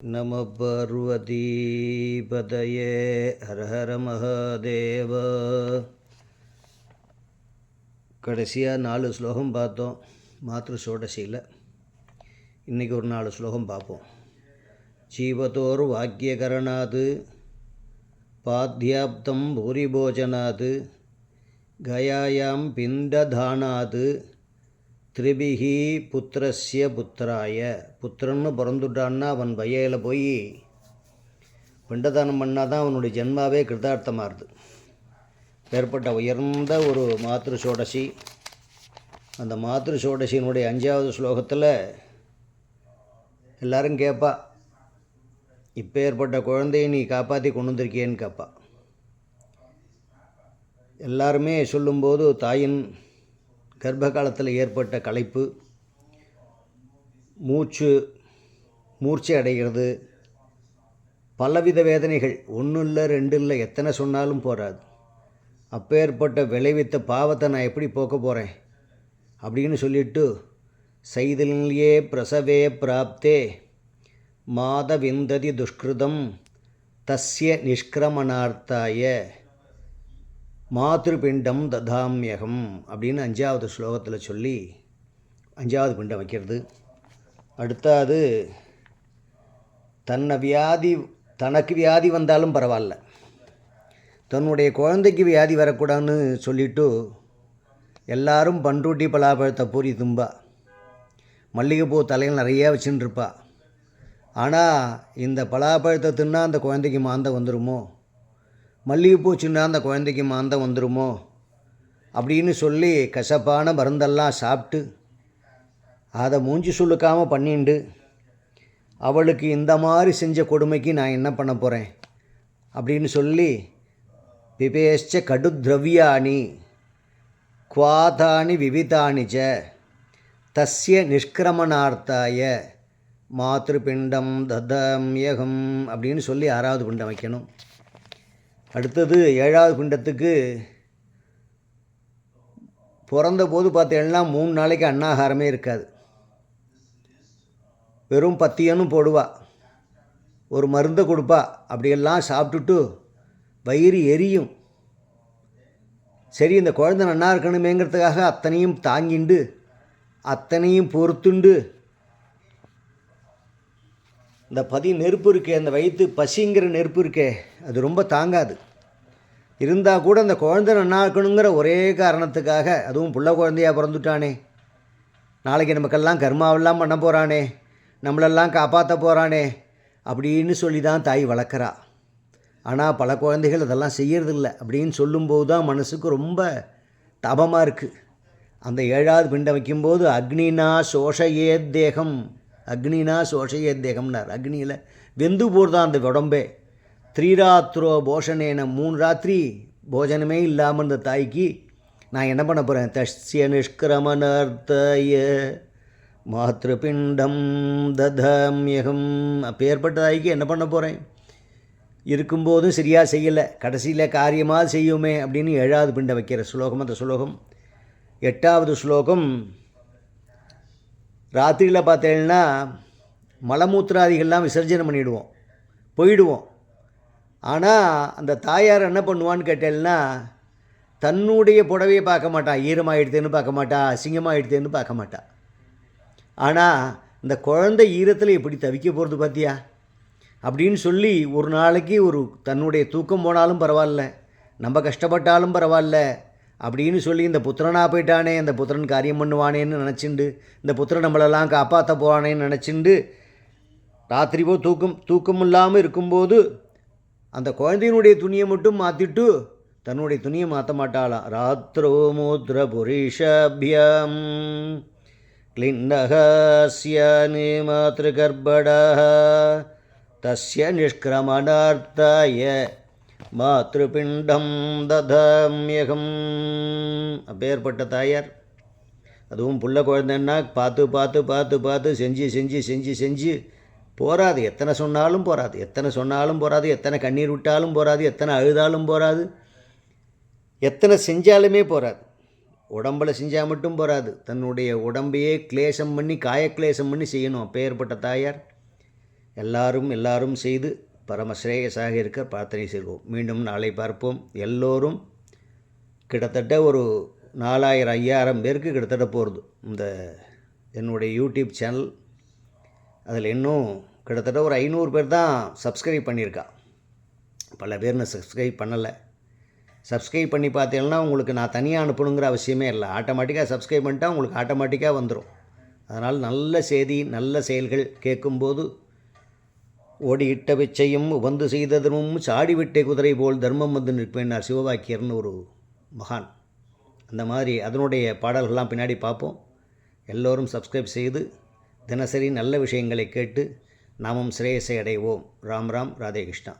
நம பார்வதீபதயே ஹரஹர மகாதேவ கடைசியாக நாலு ஸ்லோகம் பார்த்தோம். மாத்ரு சோடசியில். இன்றைக்கி ஒரு நாலு ஸ்லோகம் பார்ப்போம். ஜீவத்தோர் வாக்கியகரணாது பாத்தியாப்தம் பூரிபோஜனாது கயாயாம் பிண்டதானாது திரிபிகி புத்திரஸ்ய புத்திராய. புத்திரன்னு பிறந்துட்டான்னா அவன் பையையில் போய் பிண்டதானம் பண்ணால் தான் அவனுடைய ஜென்மாவே கிருதார்த்தமாகுது. ஏற்பட்ட உயர்ந்த ஒரு மாத்ரு சோடசி. அந்த மாத்ரு சோடசியினுடைய அஞ்சாவது ஸ்லோகத்தில் எல்லாரும் கேட்பா இப்போ ஏற்பட்ட குழந்தையை நீ காப்பாற்றி கொண்டு வந்திருக்கியேன்னு கேட்பா எல்லாருமே சொல்லும்போது தாயின் கர்ப்ப காலத்தில் ஏற்பட்ட களைப்பு மூச்சு மூர்ச்சை அடைகிறது பலவித வேதனைகள். ஒன்றும் இல்லை ரெண்டு இல்லை எத்தனை சொன்னாலும் போகாது அப்பேற்பட்ட விளைவித்த பாவத்தை நான் எப்படி போக்க போகிறேன் அப்படின்னு சொல்லிட்டு சைதலியே பிரசவே பிராப்தே மாதவிந்ததி துஷ்கிருதம் தஸ்ய நிஷ்கிரமணார்த்தாய மாத்ருபிண்டம் ததாமியகம் அப்படின்னு அஞ்சாவது ஸ்லோகத்தில் சொல்லி அஞ்சாவது பிண்டம் வைக்கிறது. அடுத்தாவது தன்னை வியாதி தனக்கு வியாதி வந்தாலும் பரவாயில்ல. தன்னுடைய குழந்தைக்கு வியாதி வரக்கூடாதுன்னு சொல்லிட்டு எல்லாரும் பண்ருட்டி பலாப்பழத்தை பூரி தும்பா. மல்லிகைப்பூ தலையில் நிறையா வச்சுட்டுருப்பா ஆனால் இந்த பலாப்பழத்தை தின்னா அந்த குழந்தைக்கு மாந்த வந்துடுமோ மல்லிகைப்பூ சின்ன அந்த குழந்தைக்கு மாந்தம் வந்துடுமோ அப்படின்னு சொல்லி கசப்பான மருந்தெல்லாம் சாப்பிட்டு அதை மூஞ்சி சுழுக்காமல் பண்ணிண்டு அவளுக்கு இந்த மாதிரி செஞ்ச கொடுமைக்கு நான் என்ன பண்ண போகிறேன் அப்படின்னு சொல்லி பிபேஷ்ச கடுத்ரவியாணி குவாதானி விவிதானி ச தஸ்ய நிஷ்கிரமணார்த்தாய ததம் ததம்யகம் அப்படின்னு சொல்லி ஆறாவது பிண்டம் வைக்கணும். அடுத்தது ஏழாவது பிண்டத்துக்கு பிறந்த போது பார்த்தீங்கன்னா மூணு நாளைக்கு அன்னாகாரமே இருக்காது. வெறும் பத்தியனும் போடுவா. ஒரு மருந்தை கொடுப்பா. அப்படியெல்லாம் சாப்பிட்டுட்டு வயிறு எரியும். சரி இந்த குழந்தை நன்னா இருக்கணுமேங்கிறதுக்காக அத்தனையும் தாங்கிண்டு அத்தனையும் பொறுத்துண்டு இந்த பதி நெருப்பு இருக்கே அந்த வயிற்று பசிங்கிற நெருப்பு இருக்கே அது ரொம்ப தாங்காது. இருந்தால் கூட அந்த குழந்தை நன்னாக்கணுங்கிற ஒரே காரணத்துக்காக அதுவும் புள்ள குழந்தையாக பிறந்துட்டானே. நாளைக்கு நமக்கெல்லாம் கர்மாவெல்லாம் பண்ண போகிறானே நம்மளெல்லாம் காப்பாற்ற போகிறானே அப்படின்னு சொல்லி தான் தாய் வளர்க்குறா. ஆனால் பல குழந்தைகள் அதெல்லாம் செய்யறதில்ல அப்படின்னு சொல்லும்போது தான் மனசுக்கு ரொம்ப தபமாக இருக்குது அந்த ஏழாவது பிண்டம் வைக்கும்போது அக்னினா சோஷயே தேகம். அக்னினா சோஷயந்தேகம்னார். அக்னியில் வெந்து போடுதான் அந்த உடம்பே. த்ரீராத்ரோ போஷனேன மூணு ராத்திரி போஜனமே இல்லாமல் இந்த தாய்க்கு நான் என்ன பண்ண போகிறேன் தஸ்ய நிஷ்கிரமணர்த்தய மாத்திருபிண்டம் ததம்யகம். அப்பேற்பட்ட தாய்க்கு என்ன பண்ண போகிறேன் இருக்கும்போதும் சரியாக செய்யலை. கடைசியில் காரியமாக செய்யுமே அப்படின்னு ஏழாவது பிண்டை வைக்கிற ஸ்லோகம் அந்த ஸ்லோகம் எட்டாவது ஸ்லோகம் ராத்திரியில் பார்த்தேன்னா மலமூத்திராதிகள்லாம் விசர்ஜனம் பண்ணிவிடுவோம் போயிடுவோம். ஆனால் அந்த தாயார் என்ன பண்ணுவான்னு கேட்டேன்னா தன்னுடைய புடவையை பார்க்க மாட்டான் ஈரமாகிடுதுன்னு பார்க்க மாட்டா. அசிங்கமாகிடுதுன்னு பார்க்க மாட்டான் ஆனால் இந்த குழந்தை ஈரத்தில் எப்படி தவிக்க போகிறது பார்த்தியா அப்படின்னு சொல்லி ஒரு நாளைக்கு ஒரு தன்னுடைய தூக்கம் போனாலும் பரவாயில்ல. நம்ம கஷ்டப்பட்டாலும் பரவாயில்ல. அப்படின்னு சொல்லி இந்த புத்திரனாக போயிட்டானே இந்த புத்திரன் காரியம் பண்ணுவானேன்னு நினச்சிண்டு இந்த புத்திரன் நம்மளெல்லாம் காப்பாற்ற போவானேன்னு நினச்சிண்டு ராத்திரி போ தூக்கம் தூக்கம் இல்லாமல் இருக்கும்போது அந்த குழந்தையினுடைய துணியை மட்டும் மாற்றிட்டு தன்னுடைய துணியை மாற்ற மாட்டாளாம் ராத்திரோ மூத்ர புரீஷாபியம் கிளின்னகாஸ்யானி மாத்திருகர்படா தஸ்ய நிஷ்கிரமணார்த்தாய. மாத்ருபிண்டம் ததம்யகம். அப்பேற்பட்ட தாயார். அதுவும் புள்ள குழந்தைன்னா பார்த்து பார்த்து பார்த்து பார்த்து செஞ்சு செஞ்சு செஞ்சு செஞ்சு போராது எத்தனை சொன்னாலும் போகாது எத்தனை சொன்னாலும் போகாது எத்தனை கண்ணீர் விட்டாலும் போகாது எத்தனை அழுதாலும் போகாது எத்தனை செஞ்சாலுமே போகாது உடம்பில் செஞ்சால் மட்டும் போகாது தன்னுடைய உடம்பையே கிளேசம் பண்ணி காயக்லேசம் பண்ணி செய்யணும் அப்பேற்பட்ட தாயார். எல்லாரும் எல்லாரும் செய்து பரமஸ்ரேயஸாக இருக்க பிரார்த்தனை செய்வோம். மீண்டும் நாளை பார்ப்போம். எல்லோரும் கிட்டத்தட்ட ஒரு நாலாயிரம் ஐயாயிரம் பேருக்கு கிட்டத்தட்ட போகிறது இந்த என்னுடைய யூடியூப் சேனல் அதில் இன்னும் கிட்டத்தட்ட ஒரு ஐநூறு பேர் தான் சப்ஸ்கிரைப் பண்ணியிருக்கா. பல பேர் நான் சப்ஸ்கிரைப் பண்ணலை. சப்ஸ்கிரைப் பண்ணி பார்த்தீங்கன்னா உங்களுக்கு நான் தனியாக அனுப்பணுங்கிற அவசியமே இல்லை. ஆட்டோமேட்டிக்காக சப்ஸ்கிரைப் பண்ணிட்டால் உங்களுக்கு ஆட்டோமேட்டிக்காக வந்துடும் அதனால் நல்ல செய்தி நல்ல செயல்கள் கேட்கும்போது ஓடியிட்ட பிச்சையும் உபந்து செய்ததனும் சாடிவிட்டே குதிரை போல் தர்மம் வந்து நிற்பேன்னார் சிவபாக்கியர்னு ஒரு மகான். அந்த மாதிரி அதனுடைய பாடல்கள்லாம் பின்னாடி பார்ப்போம். எல்லோரும் சப்ஸ்கிரைப் செய்து தினசரி நல்ல விஷயங்களை கேட்டு நாமும் சிரேயசை அடைவோம். ராம் ராம் ராதே கிருஷ்ணா.